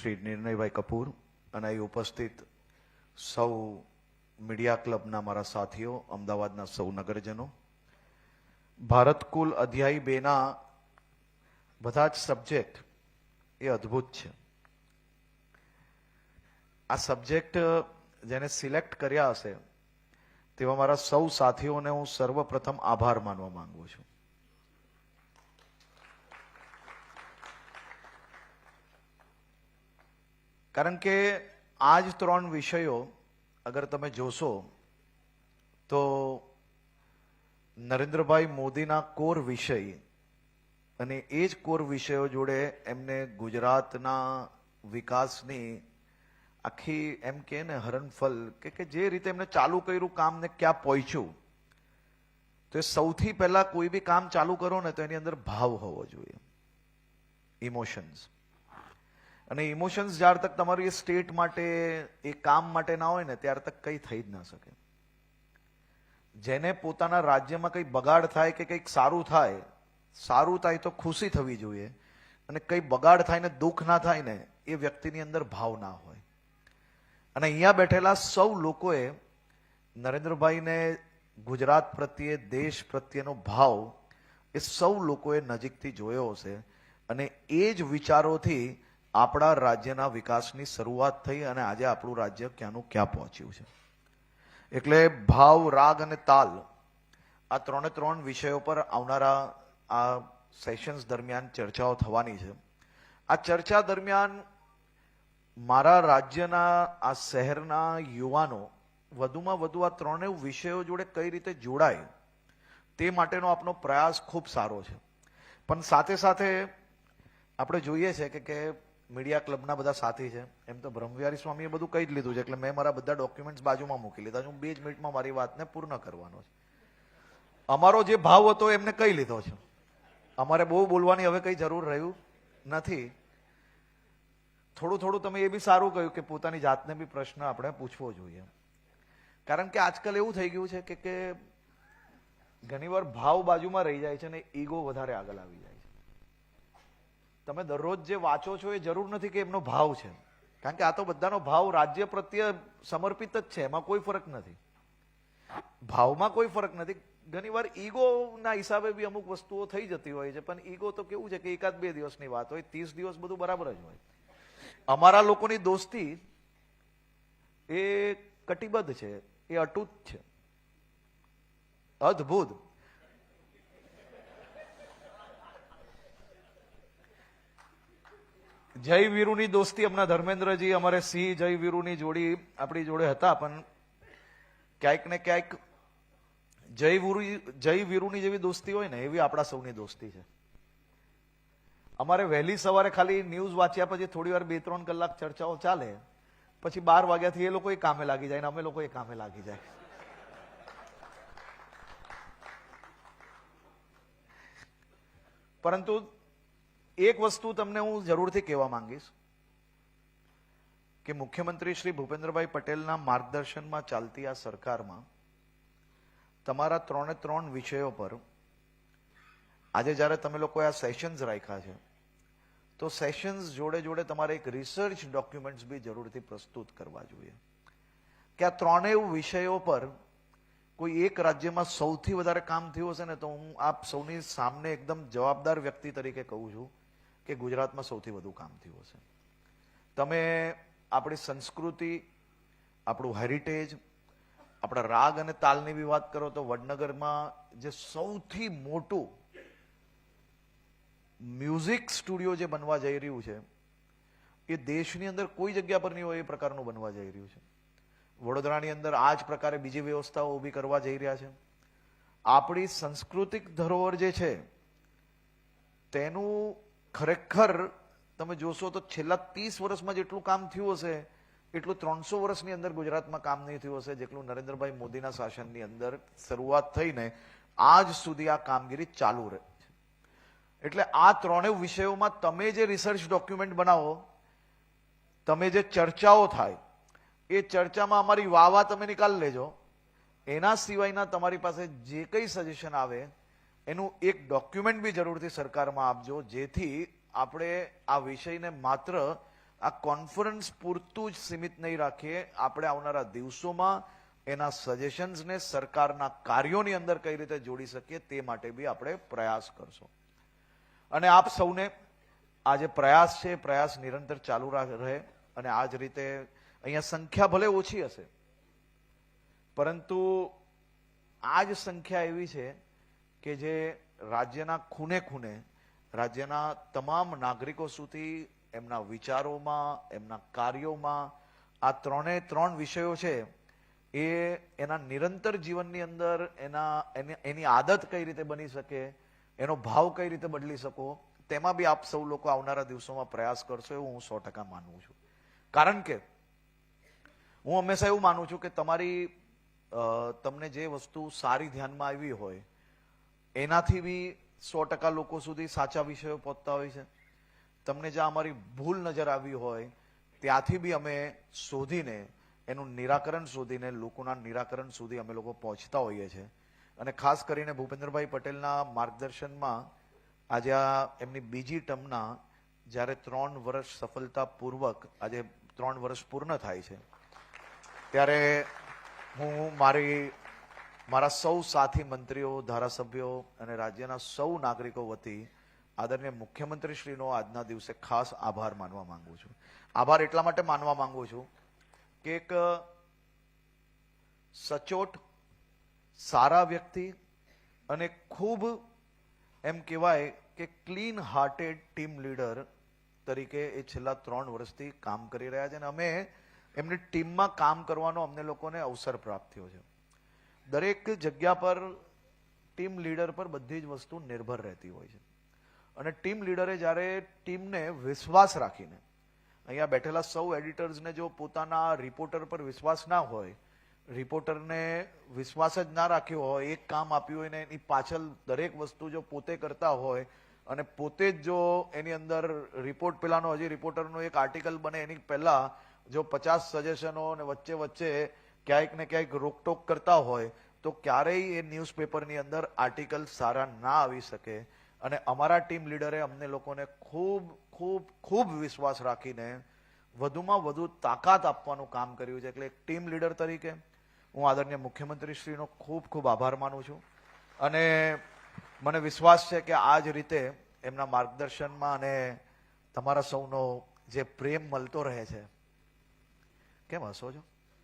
શ્રી નિર્ણયભાઈ કપૂર અને અહીં ઉપસ્થિત સૌ મીડિયા ક્લબના મારા સાથીઓ, અમદાવાદના સૌ નગરજનો. ભારત કુલ અધ્યાય બેના બધા જ સબ્જેક્ટ એ અદ્ભુત છે. આ સબ્જેક્ટ જેને સિલેક્ટ કર્યા હશે તેવા મારા સૌ સાથીઓને હું સર્વપ્રથમ આભાર માનવા માંગુ છું. કારણ કે આ જ ત્રણ વિષયો અગર તમે જોશો, તો નરેન્દ્રભાઈ મોદીના કોર વિષય અને એ જ કોર વિષયો જોડે એમને ગુજરાતના વિકાસની આખી એમ કે ને હરણફલ કે કે જે રીતે એમને ચાલુ કર્યું કામ ને ક્યાં પહોંચ્યું તો એ સૌથી પહેલા કોઈ બી કામ ચાલુ કરો ને તો એની અંદર ભાવ હોવો જોઈએ. ઇમોશન્સ અને ઇમોશન્સ જ્યાર તક તમારું એ સ્ટેટ માટે, એ કામ માટે ના હોય ને, ત્યાર તક કંઈ થઈ જ ના શકે. જેને પોતાના રાજ્યમાં કંઈ બગાડ થાય કે કંઈક સારું થાય સારું થાય તો ખુશી થવી જોઈએ. અને કંઈ બગાડ થાય ને દુઃખ ના થાય ને, એ વ્યક્તિની અંદર ભાવ ના હોય. અને અહીંયા બેઠેલા સૌ લોકોએ નરેન્દ્રભાઈને ગુજરાત પ્રત્યે, દેશ પ્રત્યેનો ભાવ એ સૌ લોકોએ નજીકથી જોયો હશે. અને એ જ વિચારોથી આપણા રાજ્યના વિકાસની શરૂઆત થઈ અને આજે આપણું રાજ્ય ક્યાંનું ક્યાં પહોંચ્યું છે. એટલે ભાવ, રાગ અને તાલ આ ત્રણે ત્રણ વિષયો પર આવનારા આ સેશન્સ દરમિયાન ચર્ચાઓ થવાની છે. આ ચર્ચા દરમિયાન મારા રાજ્યના આ શહેરના યુવાનો વધુમાં વધુ આ ત્રણેય વિષયો જોડે કઈ રીતે જોડાય તે માટેનો આપનો પ્રયાસ ખૂબ સારો છે. પણ સાથે સાથે આપણે જોઈએ છે કે કે મીડિયા ક્લબના બધા સાથી છે. એમ તો બ્રહ્મવિહારી સ્વામીએ બધું કહી જ લીધું છે. એટલે મેં મારા બધા ડોક્યુમેન્ટ્સ બાજુમાં મૂકી લીધા હું બે જ મિનિટમાં મારી વાતને પૂર્ણ કરવાનો છે. અમારો જે ભાવ હતો એમને કહી લીધો છે. અમારે બહુ બોલવાની હવે કઈ જરૂર રહ્યું નથી. થોડું થોડું તમે એ બી સારું કહ્યું કે પોતાની જાતને બી પ્રશ્ન આપણે પૂછવો જોઈએ. કારણ કે આજકાલ એવું થઈ ગયું છે કે ઘણીવાર ભાવ બાજુમાં રહી જાય છે અને ઈગો વધારે આગળ આવી જાય તમે દરરોજ જે વાંચો છો એ જરૂર નથી કે એમનો ભાવ છે. કારણ કે આ તો બધાનો ભાવ રાજ્ય પ્રત્યે સમર્પિત જ છે, એમાં કોઈ ફરક નથી. ભાવમાં કોઈ ફરક નથી. ઘણીવાર ઈગોના હિસાબે બી અમુક વસ્તુઓ થઈ જતી હોય છે, પણ ઈગો તો કેવું છે કે એકાદ બે દિવસની વાત હોય, ત્રીસ દિવસ બધું બરાબર જ હોય. અમારા લોકોની દોસ્તી એ કટિબદ્ધ છે, એ અટૂટ છે. અદ્ભુત. જય વીરુની દોસ્તી હમણાં ધર્મેન્દ્રજી અમારે સિંહ જય વીરુની જોડી આપણી જોડે હતા, પણ ક્યાંક ને ક્યાંક જય વીરુ જય વીરુની જેવી દોસ્તી હોય ને, એવી આપણા સૌની દોસ્તી છે. અમારે વહેલી સવારે ખાલી ન્યૂઝ વાંચ્યા પછી થોડી વાર બે ત્રણ કલાક ચર્ચાઓ ચાલે, પછી બાર વાગ્યાથી એ લોકો કામે લાગી જાય ને અમે લોકો એ કામે લાગી જાય. પરંતુ એક વસ્તુ તમને હું જરૂરથી કહેવા માંગીશ કે મુખ્યમંત્રી શ્રી ભૂપેન્દ્રભાઈ પટેલના માર્ગદર્શનમાં ચાલતી આ સરકારમાં તમારા ત્રણે ત્રણ વિષયો પર આજે જ્યારે તમે લોકોએ આ સેશન્સ રાખ્યા છે, તો સેશન્સ જોડે જોડે તમારે એક રિસર્ચ ડોક્યુમેન્ટ્સ બી જરૂરથી પ્રસ્તુત કરવા જોઈએ. કે આ ત્રણેય વિષયો પર કોઈ એક રાજ્યમાં સૌથી વધારે કામ થયું હશે ને તો હું આપ સૌની સામને એકદમ જવાબદાર વ્યક્તિ તરીકે કહું છું કે ગુજરાતમાં સૌથી વધુ કામ થયું હશે. તમે આપણી સંસ્કૃતિ, આપણું હેરિટેજ આપણા રાગ અને તાલની બી વાત કરો તો વડનગરમાં જે સૌથી મોટું મ્યુઝિક સ્ટુડિયો જે બનવા જઈ રહ્યું છે, એ દેશની અંદર કોઈ જગ્યા પર નહીં હોય એ પ્રકારનું બનવા જઈ રહ્યું છે. વડોદરાની અંદર આ જ પ્રકારે બીજી વ્યવસ્થાઓ ઊભી કરવા જઈ રહ્યા છે. આપણી સાંસ્કૃતિક ધરોહર જે છે, તેનું ખરેખર તમે જોશો તો છેલ્લા ત્રીસ વર્ષમાં જેટલું કામ થયું હશે, એટલું ત્રણસો વર્ષની અંદર ગુજરાતમાં કામ નહીં થયું હશે, જેટલું નરેન્દ્રભાઈ મોદીના શાસનની અંદર શરૂઆત થઈને આજ સુધી આ કામગીરી ચાલુ રહે છે. એટલે આ ત્રણેય વિષયોમાં તમે જે રિસર્ચ ડોક્યુમેન્ટ બનાવો, તમે જે ચર્ચાઓ થાય, એ ચર્ચામાં અમારી વાવા તમે નિકાલ લેજો. એના સિવાયના તમારી પાસે જે કંઈ સજેશન આવે એનું એક ડોક્યુમેન્ટ બી જરૂરથી સરકારમાં આપજો, જેથી આપણે આ વિષયને માત્ર આ કોન્ફરન્સ પૂરતું જ સીમિત નહીં રાખીએ. આપણે આવનારા દિવસોમાં એના સજેશન્સને સરકારના કાર્યોની અંદર કઈ રીતે જોડી શકીએ તે માટે બી આપણે પ્રયાસ કરશું. અને આપ સૌને આ જે પ્રયાસ છે પ્રયાસ નિરંતર ચાલુ રહે અને આ જ રીતે અહીંયા સંખ્યા ભલે ઓછી હશે, પરંતુ આ જ સંખ્યા એવી છે કે જે રાજ્યના ખૂને ખૂને, રાજ્યના તમામ નાગરિકો સુધી એમના વિચારોમાં, એમના કાર્યોમાં આ ત્રણે ત્રણ વિષયો છે, એ એના નિરંતર જીવનની અંદર એના, એની આદત કઈ રીતે બની શકે, એનો ભાવ કઈ રીતે બદલી શકો, તેમાં બી આપ સૌ લોકો આવનારા દિવસોમાં પ્રયાસ કરશો એવું હું સો ટકા માનું છું. કારણ કે હું હંમેશા એવું માનું છું કે તમારી તમને જે વસ્તુ સારી ધ્યાનમાં આવી હોય એનાથી બી સો ટકા લોકો સુધી સાચા વિષયો પહોંચતા હોય છે. તમને જ્યાં અમારી ભૂલ નજર આવી હોય, ત્યાંથી બી અમે શોધીને, એનું નિરાકરણ શોધીને, લોકોના નિરાકરણ સુધી અમે લોકો પહોંચતા હોઈએ છીએ અને ખાસ કરીને ભૂપેન્દ્રભાઈ પટેલના માર્ગદર્શનમાં આજે આ એમની બીજી ટર્મના જ્યારે ત્રણ વર્ષ સફળતાપૂર્વક, આજે ત્રણ વર્ષ પૂર્ણ થાય છે. ત્યારે હું મારી મારા સૌ સાથી મંત્રીઓ, ધારાસભ્યો અને રાજ્યના સૌ નાગરિકો વતી આદરણીય મુખ્યમંત્રીશ્રીનો આજના દિવસે ખાસ આભાર માનવા માંગુ છું. આભાર એટલા માટે માનવા માંગુ છું કે એક સચોટ, સારા વ્યક્તિ અને ખૂબ એમ કહેવાય કે ક્લીન હાર્ટેડ ટીમ લીડર તરીકે એ છેલ્લા ત્રણ વર્ષથી કામ કરી રહ્યા છે અને અમે એમની ટીમમાં કામ કરવાનો અમને લોકોને અવસર પ્રાપ્ત થયો છે. દરેક જગ્યા પર ટીમ લીડર પર બધી જ વસ્તુ નિર્ભર રહેતી હોય છે. અને ટીમ લીડરે જ્યારે ટીમને વિશ્વાસ રાખીને અહીંયા બેઠેલા સૌ એડિટર્સને જો પોતાના રિપોર્ટર પર વિશ્વાસ ના હોય, રિપોર્ટરને વિશ્વાસ જ ના રાખ્યો હોય, એક કામ આપ્યું હોય ને એની પાછળ દરેક વસ્તુ જો પોતે કરતા હોય અને પોતે જ જો એની અંદર રિપોર્ટ પેલાનો, હજી રિપોર્ટરનો એક આર્ટિકલ બને એની પહેલા જો પચાસ સજેશનો અને વચ્ચે વચ્ચે ક્યાંક ને ક્યાંક રોકટોક કરતા હોય, તો ક્યારેય એ ન્યૂઝપેપરની અંદર આર્ટિકલ સારા ના આવી શકે. અને અમારા ટીમ લીડરે અમને લોકોને ખૂબ ખૂબ ખૂબ વિશ્વાસ રાખીને વધુમાં વધુ તાકાત આપવાનું કામ કર્યું છે. એટલે એક ટીમ લીડર તરીકે હું આદરણીય મુખ્યમંત્રીશ્રીનો ખૂબ ખૂબ આભાર માનું છું. અને મને વિશ્વાસ છે કે આ જ રીતે એમના માર્ગદર્શનમાં અને તમારા સૌનો જે પ્રેમ મળતો રહે છે. કેમ હસો છો?